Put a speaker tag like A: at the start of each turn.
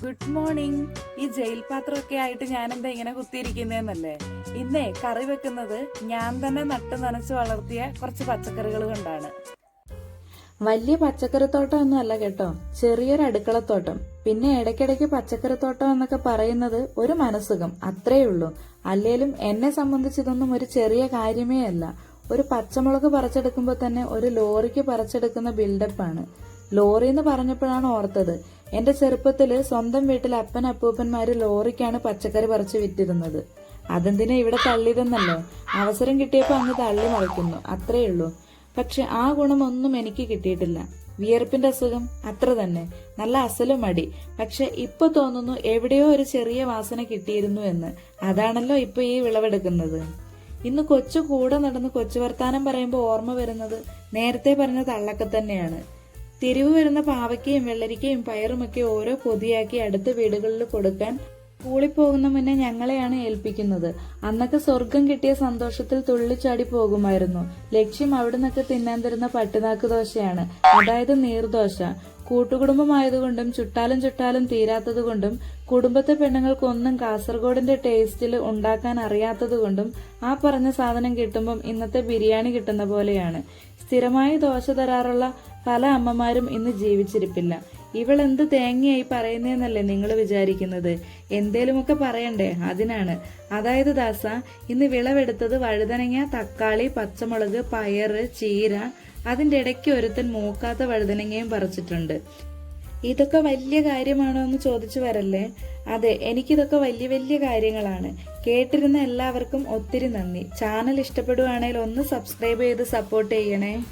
A: Good morning ഈ jail പാത്രമൊക്കെ ആയിട്ട് ഞാൻ എന്താ ഇങ്ങനെ കുത്തിയിരിക്കുന്നതെന്നല്ലേ ഇന്നേ കറി വെക്കുന്നത് ഞാൻ തന്നെ നട്ട് നനച്ച് വളർത്തിയ കുറച്ച് പച്ചക്കറികൾ കൊണ്ടാണ്. വലിയ പച്ചക്കറിത്തോട്ടം ഒന്നും അല്ല കേട്ടോ. ചെറിയൊരു അടുക്കളത്തോട്ടം. പിന്നെ ഇടയ്ക്കിടയ്ക്ക് പച്ചക്കറിത്തോട്ടം എന്നൊക്കെ പറയുന്നത് ഒരു മനസ്സുഖം. അത്രേ ഉള്ളൂ. അല്ലേലും എന്നെ സംബന്ധിച്ച് ഇതൊന്നും ഒരു ചെറിയ കാര്യമേ അല്ല. ഒരു പച്ചമുളക് പറിച്ചെടുക്കുമ്പോൾ തന്നെ ഒരു ലോറിക്ക് പറിച്ചെടുക്കുന്ന ബിൽഡപ്പാണ് ലോറി എന്ന് പറഞ്ഞപ്പോഴാണ് ഓർത്തത്. എന്റെ ചെറുപ്പത്തിൽ സ്വന്തം വീട്ടിൽ അപ്പൻ അപ്പൂപ്പന്മാര് ലോറിക്കാണ് പച്ചക്കറി പറിച്ച് വിറ്റിരുന്നത്. അതെന്തിനാ ഇവിടെ തള്ളിയതെന്നല്ലോ അവസരം കിട്ടിയപ്പോ അങ്ങ് തള്ളി മറിക്കുന്നു. അത്രേ ഉള്ളൂ. പക്ഷെ ആ ഗുണമൊന്നും എനിക്ക് കിട്ടിയിട്ടില്ല. വിയർപ്പിന്റെ അസുഖം അത്ര തന്നെ. നല്ല അസലും മടി. പക്ഷെ ഇപ്പൊ തോന്നുന്നു എവിടെയോ ഒരു ചെറിയ വാസന കിട്ടിയിരുന്നു എന്ന്. അതാണല്ലോ ഇപ്പൊ ഈ വിളവെടുക്കുന്നത്. ഇന്ന് കൊച്ചു കൂടെ നടന്ന് കൊച്ചു വർത്താനം പറയുമ്പോൾ ഓർമ്മ വരുന്നത് നേരത്തെ പറഞ്ഞ തള്ളക്ക തന്നെയാണ്. തിരിവ് വരുന്ന പാവയ്ക്കയും വെള്ളരിക്കയും പയറുമൊക്കെ ഓരോ പൊതിയാക്കി അടുത്ത വീടുകളിൽ കൊടുക്കാൻ സ്കൂളിൽ മുന്നേ ഞങ്ങളെയാണ് ഏൽപ്പിക്കുന്നത്. അന്നൊക്കെ സ്വർഗം കിട്ടിയ സന്തോഷത്തിൽ തുള്ളിച്ചാടി പോകുമായിരുന്നു. ലക്ഷ്യം അവിടുന്നൊക്കെ തിന്നാൻ തരുന്ന പട്ടുനാക്ക് ദോശയാണ്. അതായത് നീർദോശ. കൂട്ടുകുടുംബമായതുകൊണ്ടും ചുട്ടാലും ചുട്ടാലും തീരാത്തതുകൊണ്ടും കുടുംബത്തെ പെണ്ണുങ്ങൾക്കൊന്നും കാസർഗോഡിന്റെ ടേസ്റ്റിൽ ഉണ്ടാക്കാൻ അറിയാത്തതുകൊണ്ടും ആ പറഞ്ഞ സാധനം കിട്ടുമ്പം ഇന്നത്തെ ബിരിയാണി കിട്ടുന്ന പോലെയാണ്. സ്ഥിരമായി ദോശ തരാറുള്ള പല അമ്മമാരും ഇന്ന് ജീവിച്ചിരിപ്പില്ല. ഇവൾ എന്ത് തേങ്ങയായി പറയുന്നതെന്നല്ലേ നിങ്ങൾ വിചാരിക്കുന്നത്? എന്തേലുമൊക്കെ പറയണ്ടേ? അതിനാണ്. അതായത് ദാസ ഇന്ന് വിളവെടുത്തത് വഴുതനങ്ങ തക്കാളി പച്ചമുളക് പയറ് ചീര അതിന്റെ ഇടയ്ക്ക് ഒരുത്തൻ മൂക്കാത്ത വഴുതനങ്ങയും പറിച്ചിട്ടുണ്ട്. ഇതൊക്കെ വലിയ കാര്യമാണോ എന്ന് ചോദിച്ചു വരല്ലേ? അതെ എനിക്കിതൊക്കെ വലിയ വലിയ കാര്യങ്ങളാണ്. കേട്ടിരുന്ന എല്ലാവർക്കും ഒത്തിരി നന്ദി. ചാനൽ ഇഷ്ടപ്പെടുവാണെങ്കിൽ ഒന്ന് സബ്സ്ക്രൈബ് ചെയ്ത് സപ്പോർട്ട് ചെയ്യണേ.